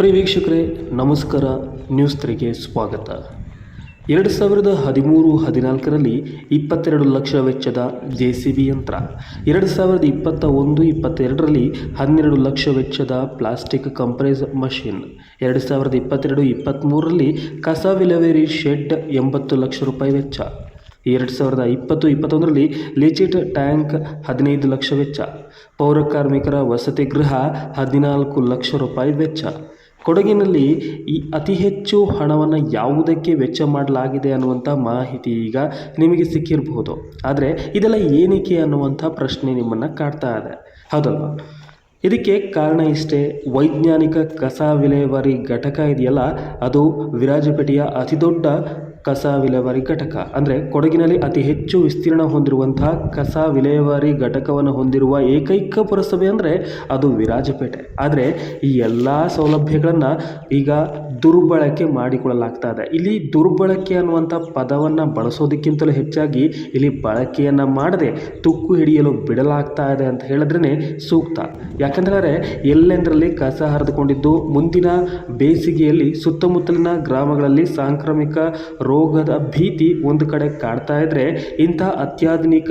ಪ್ರಿಯ ವೀಕ್ಷಕರೇ ನಮಸ್ಕಾರ. ನ್ಯೂಸ್ ತ್ರೀಗೆ ಸ್ವಾಗತ. ಎರಡು ಸಾವಿರದ ಹದಿಮೂರು ಹದಿನಾಲ್ಕರಲ್ಲಿ ಇಪ್ಪತ್ತೆರಡು ಲಕ್ಷ ವೆಚ್ಚದ ಜೆ ಸಿ ಬಿ ಯಂತ್ರ, ಎರಡು ಸಾವಿರದ ಇಪ್ಪತ್ತ ಒಂದು ಇಪ್ಪತ್ತೆರಡರಲ್ಲಿ ಹನ್ನೆರಡು ಲಕ್ಷ ವೆಚ್ಚದ ಪ್ಲಾಸ್ಟಿಕ್ ಕಂಪ್ರೆಸ್ ಮಷಿನ್, ಎರಡು ಸಾವಿರದ ಇಪ್ಪತ್ತೆರಡು ಇಪ್ಪತ್ತ್ಮೂರರಲ್ಲಿ ಕಸ ವಿಲವೇರಿ ಶೆಡ್ ಎಂಬತ್ತು ಲಕ್ಷ ರೂಪಾಯಿ ವೆಚ್ಚ, ಎರಡು ಸಾವಿರದ ಇಪ್ಪತ್ತು ಇಪ್ಪತ್ತೊಂದರಲ್ಲಿ ಲಿಚಿಟ್ ಟ್ಯಾಂಕ್ ಹದಿನೈದು ಲಕ್ಷ ವೆಚ್ಚ, ಪೌರ ಕಾರ್ಮಿಕರ ವಸತಿ ಗೃಹ ಹದಿನಾಲ್ಕು ಲಕ್ಷ ರೂಪಾಯಿ ವೆಚ್ಚ ಕೊಡಗಿನಲ್ಲಿ ಈ ಅತಿ ಹೆಚ್ಚು ಹಣವನ್ನು ಯಾವುದಕ್ಕೆ ವೆಚ್ಚ ಮಾಡಲಾಗಿದೆ ಅನ್ನುವಂಥ ಮಾಹಿತಿ ಈಗ ನಿಮಗೆ ಸಿಕ್ಕಿರಬಹುದು. ಆದರೆ ಇದೆಲ್ಲ ಏನಕ್ಕೆ ಅನ್ನುವಂಥ ಪ್ರಶ್ನೆ ನಿಮ್ಮನ್ನು ಕಾಡ್ತಾ ಇದೆ. ಹೌದಲ್ವ? ಇದಕ್ಕೆ ಕಾರಣ ಇಷ್ಟೇ, ವೈಜ್ಞಾನಿಕ ಕಸ ವಿಲೇವಾರಿ ಘಟಕ ಇದೆಯಲ್ಲ? ಅದು ವಿರಾಜಪೇಟೆಯ ಅತಿದೊಡ್ಡ ಕಸ ವಿಲೇವಾರಿ ಘಟಕ. ಅಂದರೆ ಕೊಡಗಿನಲ್ಲಿ ಅತಿ ಹೆಚ್ಚು ವಿಸ್ತೀರ್ಣ ಹೊಂದಿರುವಂತಹ ಕಸ ವಿಲೇವಾರಿ ಘಟಕವನ್ನು ಹೊಂದಿರುವ ಏಕೈಕ ಪುರಸಭೆ ಅಂದರೆ ಅದು ವಿರಾಜಪೇಟೆ. ಆದರೆ ಈ ಎಲ್ಲ ಸೌಲಭ್ಯಗಳನ್ನು ಈಗ ದುರ್ಬಳಕೆ ಮಾಡಿಕೊಳ್ಳಲಾಗ್ತಾ ಇದೆ ಇಲ್ಲಿ ದುರ್ಬಳಕೆ ಅನ್ನುವಂಥ ಪದವನ್ನು ಬಳಸೋದಕ್ಕಿಂತಲೂ ಹೆಚ್ಚಾಗಿ ಇಲ್ಲಿ ಬಳಕೆಯನ್ನು ಮಾಡದೆ ತುಕ್ಕು ಹಿಡಿಯಲು ಬಿಡಲಾಗ್ತಾ ಇದೆ ಅಂತ ಹೇಳಿದ್ರೇ ಸೂಕ್ತ. ಯಾಕಂದರೆ ಎಲ್ಲೆಂದರಲ್ಲಿ ಕಸ ಹರಿದುಕೊಂಡಿದ್ದು, ಮುಂದಿನ ಬೇಸಿಗೆಯಲ್ಲಿ ಸುತ್ತಮುತ್ತಲಿನ ಗ್ರಾಮಗಳಲ್ಲಿ ಸಾಂಕ್ರಾಮಿಕ ರೋಗದ ಭೀತಿ ಒಂದು ಕಡೆ ಕಾಡ್ತಾ ಇದ್ದರೆ ಇಂಥ ಅತ್ಯಾಧುನಿಕ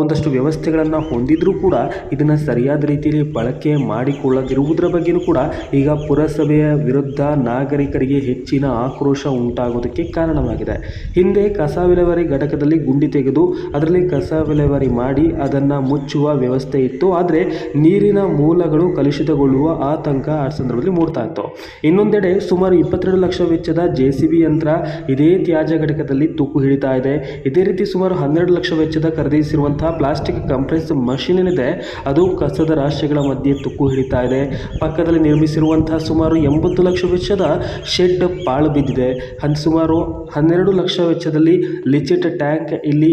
ಒಂದಷ್ಟು ವ್ಯವಸ್ಥೆಗಳನ್ನು ಹೊಂದಿದ್ರೂ ಕೂಡ ಇದನ್ನು ಸರಿಯಾದ ರೀತಿಯಲ್ಲಿ ಬಳಕೆ ಮಾಡಿಕೊಳ್ಳದಿರುವುದರ ಬಗ್ಗೆಯೂ ಕೂಡ ಈಗ ಪುರಸಭೆಯ ವಿರುದ್ಧ ನಾಗರಿಕರಿಗೆ ಹೆಚ್ಚಿನ ಆಕ್ರೋಶ ಉಂಟಾಗೋದಕ್ಕೆ ಕಾರಣವಾಗಿದೆ. ಹಿಂದೆ ಕಸ ವಿಲೇವಾರಿ ಘಟಕದಲ್ಲಿ ಗುಂಡಿ ತೆಗೆದು ಅದರಲ್ಲಿ ಕಸ ವಿಲೇವಾರಿ ಮಾಡಿ ಅದನ್ನು ಮುಚ್ಚುವ ವ್ಯವಸ್ಥೆ ಇತ್ತು. ಆದರೆ ನೀರಿನ ಮೂಲಗಳು ಕಲುಷಿತಗೊಳ್ಳುವ ಆತಂಕ ಆ ಸಂದರ್ಭದಲ್ಲಿ ಮೂಡ್ತಾ ಇತ್ತು. ಇನ್ನೊಂದೆಡೆ ಸುಮಾರು ಇಪ್ಪತ್ತೆರಡು ಲಕ್ಷ ವೆಚ್ಚದ ಜೆ ಸಿ ಬಿ ಯಂತ್ರ ಇದೇ ತ್ಯಾಜ್ಯ ಘಟಕದಲ್ಲಿ ತುಕ್ಕು ಹಿಡಿತಾ ಇದೆ. ಇದೇ ರೀತಿ ಸುಮಾರು ಹನ್ನೆರಡು ಲಕ್ಷ ವೆಚ್ಚದ ಖರೀದಿಸಿರುವಂತಹ ಪ್ಲಾಸ್ಟಿಕ್ ಕಂಪ್ರೆಸ್ ಮಷೀನ್ ಏನಿದೆ ಅದು ಕಸದ ರಾಶಿಗಳ ಮಧ್ಯೆ ತುಕ್ಕು ಹಿಡಿತಾ ಇದೆ. ಪಕ್ಕದಲ್ಲಿ ನಿರ್ಮಿಸಿರುವಂತಹ ಸುಮಾರು ಎಂಬತ್ತು ಲಕ್ಷ ವೆಚ್ಚದ ಶೆಡ್ ಪಾಳು ಬಿದ್ದಿದೆ. ಹನ್ ಸುಮಾರು ಹನ್ನೆರಡು ಲಕ್ಷ ವೆಚ್ಚದಲ್ಲಿ ಲಿಚಿಟ್ ಟ್ಯಾಂಕ್ ಇಲ್ಲಿ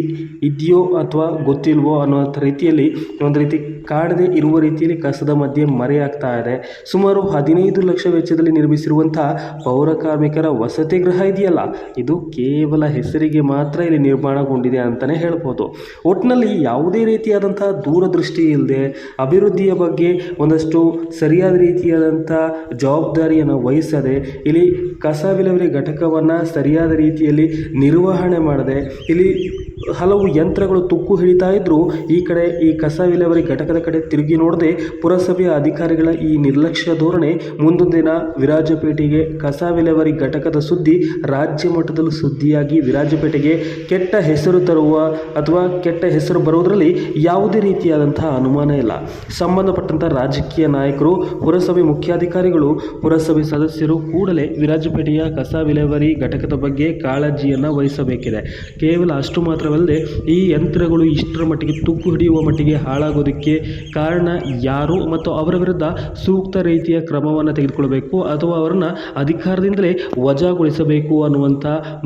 ಇದೆಯೋ ಅಥವಾ ಗೊತ್ತಿಲ್ವೋ ಅನ್ನುವಂಥ ರೀತಿಯಲ್ಲಿ ಒಂದು ರೀತಿ ಕಾಡದೆ ಇರುವ ರೀತಿಯಲ್ಲಿ ಕಸದ ಮಧ್ಯೆ ಮರೆಯಾಗ್ತಾ ಇದೆ. ಸುಮಾರು ಹದಿನೈದು ಲಕ್ಷ ವೆಚ್ಚದಲ್ಲಿ ನಿರ್ಮಿಸಿರುವಂತಹ ಪೌರ ಕಾರ್ಮಿಕರ ವಸತಿ ಗೃಹ ಇದೆಯಲ್ಲ, ಇದು ಕೇವಲ ಹೆಸರಿಗೆ ಮಾತ್ರ ಇಲ್ಲಿ ನಿರ್ಮಾಣಗೊಂಡಿದೆ ಅಂತಲೇ ಹೇಳ್ಬೋದು. ಒಟ್ಟಿನಲ್ಲಿ ಯಾವುದೇ ರೀತಿಯಾದಂಥ ದೂರದೃಷ್ಟಿ ಇಲ್ಲದೆ ಅಭಿವೃದ್ಧಿಯ ಬಗ್ಗೆ ಒಂದಷ್ಟು ಸರಿಯಾದ ರೀತಿಯಾದಂಥ ಜವಾಬ್ದಾರಿಯನ್ನು ವಹಿಸದೆ ಇಲ್ಲಿ ಕಸ ವಿಲೇವಾರಿ ಘಟಕವನ್ನು ಸರಿಯಾದ ರೀತಿಯಲ್ಲಿ ನಿರ್ವಹಣೆ ಮಾಡದೆ ಇಲ್ಲಿ ಹಲವು ಯಂತ್ರಗಳು ತುಕ್ಕು ಹಿಡಿತಾ ಇದ್ದರೂ ಈ ಕಡೆ ಈ ಕಸ ವಿಲೇವಾರಿ ಘಟಕದ ಕಡೆ ತಿರುಗಿ ನೋಡದೆ ಪುರಸಭೆಯ ಅಧಿಕಾರಿಗಳ ಈ ನಿರ್ಲಕ್ಷ್ಯ ಧೋರಣೆ ಮುಂದೊಂದು ದಿನ ವಿರಾಜಪೇಟೆಗೆ ಕಸ ವಿಲೇವಾರಿ ಘಟಕದ ಸುದ್ದಿ ರಾಜ್ಯ ಮಟ್ಟದಲ್ಲೂ ಸುದ್ದಿಯಾಗಿ ವಿರಾಜಪೇಟೆಗೆ ಕೆಟ್ಟ ಹೆಸರು ತರುವ ಅಥವಾ ಕೆಟ್ಟ ಹೆಸರು ಬರುವುದರಲ್ಲಿ ಯಾವುದೇ ರೀತಿಯಾದಂತಹ ಅನುಮಾನ ಇಲ್ಲ. ಸಂಬಂಧಪಟ್ಟಂಥ ರಾಜಕೀಯ ನಾಯಕರು, ಪುರಸಭೆ ಮುಖ್ಯಾಧಿಕಾರಿಗಳು, ಪುರಸಭೆ ಸದಸ್ಯರು ಕೂಡಲೇ ವಿರಾಜಪೇಟೆಯ ಕಸ ವಿಲೇವಾರಿ ಘಟಕದ ಬಗ್ಗೆ ಕಾಳಜಿಯನ್ನು ವಹಿಸಬೇಕಿದೆ. ಕೇವಲ ಅಷ್ಟು ಮಾತ್ರವಲ್ಲದೆ ಈ ಯಂತ್ರಗಳು ಇಷ್ಟರ ಮಟ್ಟಿಗೆ ತುಕ್ಕು ಹಿಡಿಯುವ ಮಟ್ಟಿಗೆ ಹಾಳಾಗೋದಕ್ಕೆ ಕಾರಣ ಯಾರು ಮತ್ತು ಅವರ ವಿರುದ್ಧ ಸೂಕ್ತ ರೀತಿಯ ಕ್ರಮವನ್ನು ತೆಗೆದುಕೊಳ್ಬೇಕು ಅಥವಾ ಅವರನ್ನು ಅಧಿಕಾರದಿಂದಲೇ ವಜಾಗೊಳಿಸಬೇಕು ಅನ್ನುವಂಥ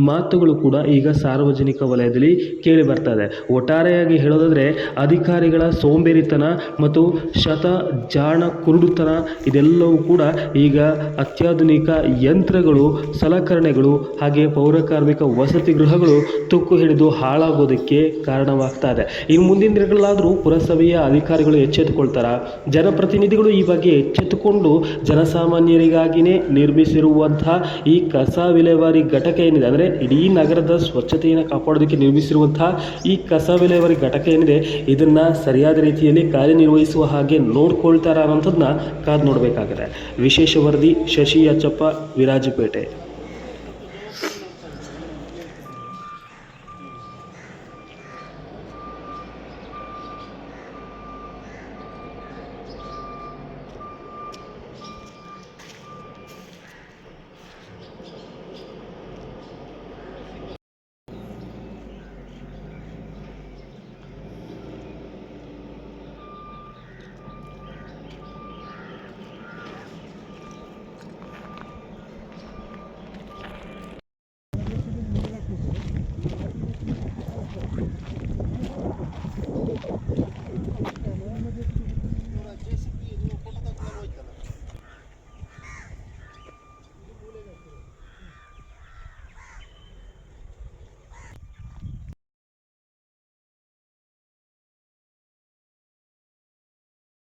ಮಾತುಗಳು ಕೂಡ ಈಗ ಸಾರ್ವಜನಿಕ ವಲಯದಲ್ಲಿ ಕೇಳಿ ಬರ್ತಾ ಇದೆ. ಒಟ್ಟಾರೆಯಾಗಿ ಹೇಳೋದಾದರೆ ಅಧಿಕಾರಿಗಳ ಸೋಂಬೇರಿತನ ಮತ್ತು ಶತ ಜಾಣ ಕುರುಡುತನ ಇದೆಲ್ಲವೂ ಕೂಡ ಈಗ ಅತ್ಯಾಧುನಿಕ ಯಂತ್ರಗಳು, ಸಲಕರಣೆಗಳು ಹಾಗೆ ಪೌರಕಾರ್ಮಿಕ ವಸತಿ ಗೃಹಗಳು ತುಕ್ಕು ಹಿಡಿದು ಹಾಳಾಗೋದಕ್ಕೆ ಕಾರಣವಾಗ್ತಾ ಇದೆ. ಇನ್ನು ಮುಂದಿನ ದಿನಗಳಲ್ಲಾದರೂ ಪುರಸಭೆಯ ಅಧಿಕಾರಿಗಳು ಎಚ್ಚೆತ್ತುಕೊಳ್ತಾರ? ಜನಪ್ರತಿನಿಧಿಗಳು ಈ ಬಗ್ಗೆ ಎಚ್ಚೆತ್ತುಕೊಂಡು ಜನಸಾಮಾನ್ಯರಿಗಾಗಿಯೇ ನಿರ್ಮಿಸಿರುವಂತಹ ಈ ಕಸ ವಿಲೇವಾರಿ ಘಟಕ ಏನಿದೆ? ಅಂದರೆ ಇಡೀ ನಗರದ ಸ್ವಚ್ಛತೆಯನ್ನು ಕಾಪಾಡೋದಕ್ಕೆ ನಿರ್ಮಿಸಿರುವಂತಹ ಈ ಕಸ ವಿಲೇವಾರಿ ಘಟಕ ಏನಿದೆ, ಇದನ್ನು ಸರಿಯಾದ ರೀತಿಯಲ್ಲಿ ಕಾರ್ಯನಿರ್ವಹಿಸುವ ಹಾಗೆ ನೋಡ್ಕೊಳ್ತಾರ ಅನ್ನೋಂಥದ್ದನ್ನ ಕಾದು ನೋಡಬೇಕಾಗಿದೆ. ವಿಶೇಷ ವರದಿ ಶಶಿ ಅಚ್ಚಪ್ಪ ವಿರಾಜಪೇಟೆ.